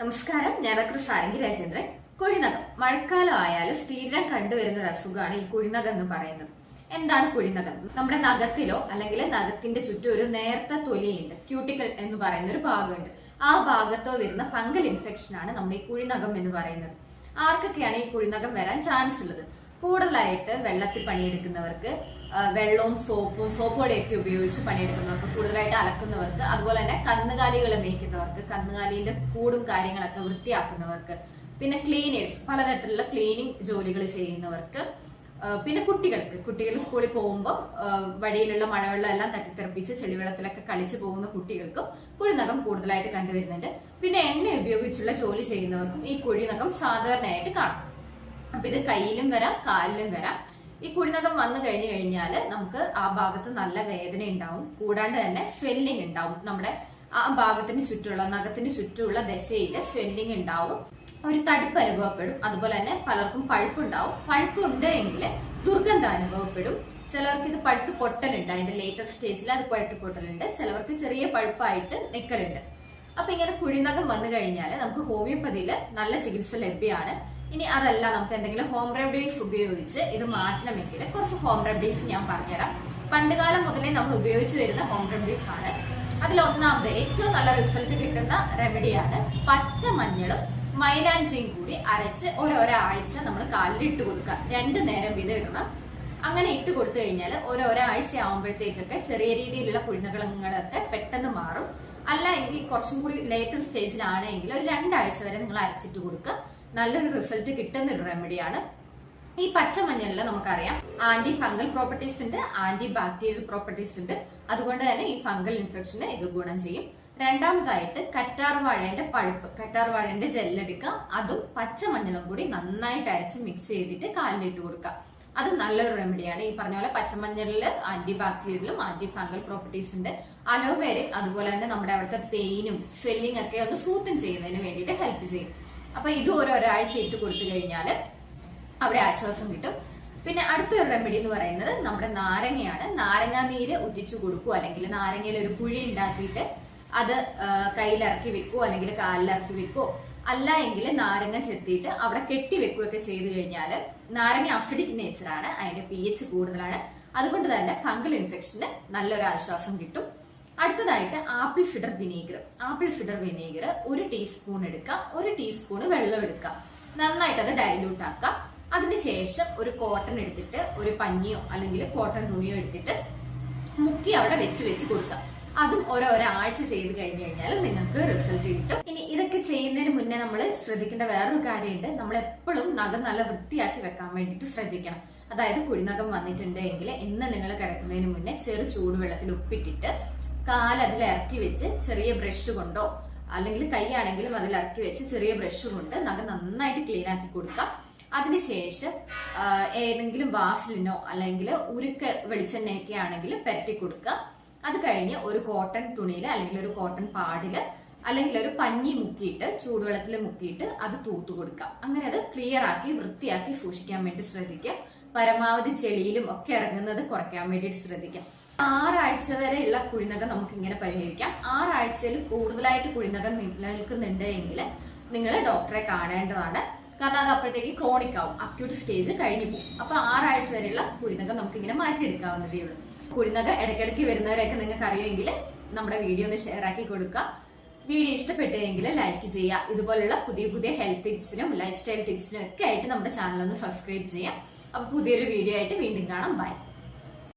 നമസ്കാരം. ഞാൻ ഡോക്ടർ സാരംഗി രാജേന്ദ്രൻ. കുഴിനകം. മഴക്കാലം ആയാലും സ്ഥിരം കണ്ടുവരുന്ന ഒരു അസുഖമാണ് ഈ കുഴിനകം എന്ന് പറയുന്നത്. എന്താണ് കുഴിനകം? നമ്മുടെ നഖത്തിലോ അല്ലെങ്കിൽ നഖത്തിന്റെ ചുറ്റും ഒരു നേർത്ത തൊലിയുണ്ട്. ക്യൂട്ടിക്കൽ എന്ന് പറയുന്ന ഒരു ഭാഗമുണ്ട്. ആ ഭാഗത്തോ വരുന്ന ഫംഗൽ ഇൻഫെക്ഷൻ ആണ് നമ്മൾ ഈ കുഴിനകം എന്ന് പറയുന്നത്. ആർക്കൊക്കെയാണ് ഈ കുഴിനകം വരാൻ ചാൻസ് ഉള്ളത്? കൂടുതലായിട്ട് വെള്ളത്തിൽ പണിയെടുക്കുന്നവർക്ക് വെള്ളവും സോപ്പും സോപ്പ് പൊടിയൊക്കെ ഉപയോഗിച്ച് പണിയെടുക്കുന്നവർക്ക് കൂടുതലായിട്ട് അലക്കുന്നവർക്ക് അതുപോലെ തന്നെ കന്നുകാലികളെ മേയ്ക്കുന്നവർക്ക് കന്നുകാലിന്റെ കൂടും കാര്യങ്ങളൊക്കെ വൃത്തിയാക്കുന്നവർക്ക് പിന്നെ ക്ലീനേഴ്സ് പലതരത്തിലുള്ള ക്ലീനിങ് ജോലികൾ ചെയ്യുന്നവർക്ക് പിന്നെ കുട്ടികൾക്ക് കുട്ടികൾ സ്കൂളിൽ പോകുമ്പോൾ വഴിയിലുള്ള മഴവെള്ളം എല്ലാം തട്ടിത്തെറിപ്പിച്ച് ചെളിവെള്ളത്തിലൊക്കെ കളിച്ചു പോകുന്ന കുട്ടികൾക്കും കുഴിനകം കൂടുതലായിട്ട് കണ്ടുവരുന്നുണ്ട്. പിന്നെ എണ്ണ ഉപയോഗിച്ചുള്ള ജോലി ചെയ്യുന്നവർക്കും ഈ കുഴിനകം സാധാരണയായിട്ട് കാണാം. അപ്പൊ ഇത് കയ്യിലും വരാം കാലിലും വരാം. ഈ കുഴിനകം വന്നു കഴിഞ്ഞു കഴിഞ്ഞാൽ നമുക്ക് ആ ഭാഗത്ത് നല്ല വേദന ഉണ്ടാവും. കൂടാണ്ട് തന്നെ സ്വെല്ലിംഗ് ഉണ്ടാവും. നമ്മുടെ ആ ഭാഗത്തിന് ചുറ്റുമുള്ള നഖത്തിന് ചുറ്റുമുള്ള ദശയിൽ സ്വെല്ലിംഗ് ഉണ്ടാവും. ഒരു തടിപ്പ് അനുഭവപ്പെടും. അതുപോലെ തന്നെ പലർക്കും പഴുപ്പുണ്ടാവും. പഴുപ്പുണ്ട് എങ്കിൽ ദുർഗന്ധം അനുഭവപ്പെടും. ചിലർക്ക് ഇത് പഴുത്ത് പൊട്ടലുണ്ട്. അതിന്റെ ലേറ്റർ സ്റ്റേജിൽ അത് പഴുത്ത് പൊട്ടലുണ്ട്. ചിലവർക്ക് ചെറിയ പഴുപ്പായിട്ട് നിൽക്കലുണ്ട് അപ്പൊ ഇങ്ങനെ കുഴിനകം വന്നു കഴിഞ്ഞാൽ നമുക്ക് ഹോമിയോപ്പതിയിൽ നല്ല ചികിത്സ ലഭ്യമാണ്. ഇനി അതല്ല നമുക്ക് എന്തെങ്കിലും ഹോം റെമഡീസ് ഉപയോഗിച്ച് ഇത് മാറ്റണമെങ്കിൽ കുറച്ച് ഹോം റെമഡീസ് ഞാൻ പറഞ്ഞുതരാം. പണ്ടുകാലം മുതലേ നമ്മൾ ഉപയോഗിച്ച് വരുന്ന ഹോം റെമഡീസ് ആണ്. അതിൽ ഒന്നാമത് ഏറ്റവും നല്ല റിസൾട്ട് കിട്ടുന്ന റെമഡിയാണ് പച്ച മഞ്ഞളും മൈലാഞ്ചിയും കൂടി അരച്ച് ഓരോരാഴ്ച നമ്മൾ കാലിൽ ഇട്ട് കൊടുക്കുക. രണ്ട് നേരം വീതം ഇടണം. അങ്ങനെ ഇട്ട് കൊടുത്തു കഴിഞ്ഞാൽ ഓരോരാഴ്ച ആവുമ്പോഴത്തേക്കൊക്കെ ചെറിയ രീതിയിലുള്ള കുഴിനകളങ്ങളൊക്കെ പെട്ടെന്ന് മാറും. അല്ല എങ്കിൽ കുറച്ചും കൂടി ലേറ്റർ സ്റ്റേജിലാണെങ്കിൽ ഒരു രണ്ടാഴ്ച വരെ നിങ്ങൾ അരച്ചിട്ട് കൊടുക്കുക. നല്ലൊരു റിസൾട്ട് കിട്ടുന്ന ഒരു റെമഡിയാണ് ഈ പച്ചമഞ്ഞളിൽ നമുക്കറിയാം ആന്റി ഫംഗൽ പ്രോപ്പർട്ടീസ് ഉണ്ട് ആന്റി ബാക്ടീരിയൽ പ്രോപ്പർട്ടീസ് ഉണ്ട്. അതുകൊണ്ട് തന്നെ ഈ ഫംഗൽ ഇൻഫെക്ഷന് ഇത് ഗുണം ചെയ്യും. രണ്ടാമതായിട്ട് കറ്റാർ വാഴയുടെ പഴുപ്പ് കറ്റാർ വാഴേന്റെ ജെല്ലെടുക്കുക അതും പച്ചമഞ്ഞളും കൂടി നന്നായിട്ട് അരച്ച് മിക്സ് ചെയ്തിട്ട് കാലിലിട്ട് കൊടുക്കുക. അത് നല്ലൊരു റെമഡിയാണ് ഈ പറഞ്ഞ പോലെ പച്ചമഞ്ഞളിൽ ആന്റി ബാക്ടീരിയലും ആന്റി ഫംഗൽ പ്രോപ്പർട്ടീസ് ഉണ്ട് അലോവേര അതുപോലെ തന്നെ നമ്മുടെ അവിടുത്തെ പെയിനും സ്വെല്ലിംഗ് ഒക്കെ ഒന്ന് സൂത്തൻ ചെയ്യുന്നതിന് വേണ്ടിയിട്ട് ഹെൽപ്പ് ചെയ്യും. അപ്പൊ ഇത് ഓരോ ഒരാഴ്ച ഇട്ട് കൊടുത്തു കഴിഞ്ഞാൽ അവിടെ ആശ്വാസം കിട്ടും. പിന്നെ അടുത്തൊരു റെമഡി എന്ന് പറയുന്നത് നമ്മുടെ നാരങ്ങയാണ്. നാരങ്ങ നീര് ഉദിച്ചു കൊടുക്കുക അല്ലെങ്കിൽ നാരങ്ങയിൽ ഒരു കുഴി ഉണ്ടാക്കിയിട്ട് അത് കയ്യിലിറക്കി വെക്കുവോ അല്ലെങ്കിൽ കാലിലിറക്കി വെക്കുവോ അല്ല എങ്കിൽ നാരങ്ങ ചെത്തിയിട്ട് അവിടെ കെട്ടി വെക്കുകയൊക്കെ ചെയ്തു കഴിഞ്ഞാൽ നാരങ്ങ അസിഡിക് നേച്ചറാണ് അതിന്റെ പി എച്ച് കൂടുതലാണ്. അതുകൊണ്ട് തന്നെ ഫംഗൽ ഇൻഫെക്ഷന് നല്ലൊരു ആശ്വാസം കിട്ടും. അടുത്തതായിട്ട് apple cider vinegar apple cider vinegar ഒരു ടീസ്പൂൺ എടുക്കാം ഒരു ടീസ്പൂൺ വെള്ളം എടുക്കാം നന്നായിട്ട് അത് ഡൈല്യൂട്ട് ആക്കാം അതിനുശേഷം ഒരു കോട്ടൺ എടുത്തിട്ട് ഒരു പഞ്ഞിയോ അല്ലെങ്കിൽ കോട്ടൺ തുണിയോ എടുത്തിട്ട് മുക്കി അവിടെ വെച്ച് വെച്ച് കൊടുക്കാം അതും ഓരോ ഒരാഴ്ച ചെയ്ത് കഴിഞ്ഞു കഴിഞ്ഞാൽ നിങ്ങൾക്ക് റിസൾട്ട് കിട്ടും. ഇനി ഇതൊക്കെ ചെയ്യുന്നതിന് മുന്നേ നമ്മൾ ശ്രദ്ധിക്കേണ്ട വേറൊരു കാര്യമുണ്ട്. നമ്മൾ എപ്പോഴും നഖം നല്ല വൃത്തിയാക്കി വെക്കാൻ വേണ്ടിയിട്ട് ശ്രദ്ധിക്കണം. അതായത് കുഴിനഖം വന്നിട്ടുണ്ട് എങ്കിൽ ഇന്ന് നിങ്ങൾ കിടക്കുന്നതിന് മുന്നേ ചെറു ചൂടുവെള്ളത്തിൽ ഉപ്പിട്ടിട്ട് കാൽ അതിൽ ഇറക്കി വെച്ച് ചെറിയ ബ്രഷ് കൊണ്ടോ അല്ലെങ്കിൽ കൈയാണെങ്കിലും അതിൽ ഇറക്കി വെച്ച് ചെറിയ ബ്രഷ് കൊണ്ട് നഖം നന്നായിട്ട് ക്ലീൻ ആക്കി കൊടുക്കാം. അതിനുശേഷം ഏതെങ്കിലും വാസലിനോ അല്ലെങ്കിൽ ഉരുക്ക വെളിച്ചെണ്ണയൊക്കെ ആണെങ്കിൽ പെരട്ടി കൊടുക്കുക അത് കഴിഞ്ഞ് ഒരു കോട്ടൺ തുണിയിൽ അല്ലെങ്കിൽ ഒരു കോട്ടൺ പാടിൽ അല്ലെങ്കിൽ ഒരു പഞ്ഞി മുക്കിയിട്ട് ചൂടുവെള്ളത്തിൽ മുക്കിയിട്ട് അത് തൂത്തു കൊടുക്കാം. അങ്ങനെ അത് ക്ലിയർ ആക്കി വൃത്തിയാക്കി സൂക്ഷിക്കാൻ വേണ്ടി ശ്രദ്ധിക്കുക പരമാവധി ചെളിയിലും ഒക്കെ ഇറങ്ങുന്നത് കുറയ്ക്കാൻ വേണ്ടിയിട്ട് ശ്രദ്ധിക്കാം. ആറാഴ്ച വരെയുള്ള കുഴിനകം നമുക്ക് ഇങ്ങനെ പരിഹരിക്കാം. ആറാഴ്ചയിൽ കൂടുതലായിട്ട് കുഴിനകം നിലനിൽക്കുന്നുണ്ട് എങ്കിൽ നിങ്ങൾ ഡോക്ടറെ കാണേണ്ടതാണ്. കാരണം അത് അപ്പോഴത്തേക്ക് ക്രോണിക് ആവും. അക്യൂട്ട് സ്റ്റേജ് കഴിഞ്ഞു പോകും. അപ്പൊ ആറാഴ്ച വരെയുള്ള കുഴിനകം നമുക്ക് ഇങ്ങനെ മാറ്റിയെടുക്കാവുന്നതേ ഉള്ളൂ. കുഴിനകം ഇടയ്ക്കിടയ്ക്ക് വരുന്നവരെയൊക്കെ നിങ്ങൾക്ക് അറിയുമെങ്കിൽ നമ്മുടെ വീഡിയോ ഒന്ന് ഷെയർ ആക്കി കൊടുക്കുക. വീഡിയോ ഇഷ്ടപ്പെട്ടെങ്കിൽ ലൈക്ക് ചെയ്യുക. ഇതുപോലുള്ള പുതിയ പുതിയ ഹെൽത്ത് ടിപ്സിനും ലൈഫ് സ്റ്റൈൽ ടിപ്സിനും ഒക്കെ ആയിട്ട് നമ്മുടെ ചാനൽ ഒന്ന് സബ്സ്ക്രൈബ് ചെയ്യാം അപ്പൊ പുതിയൊരു വീഡിയോ ആയിട്ട് വീണ്ടും കാണാം. ബൈ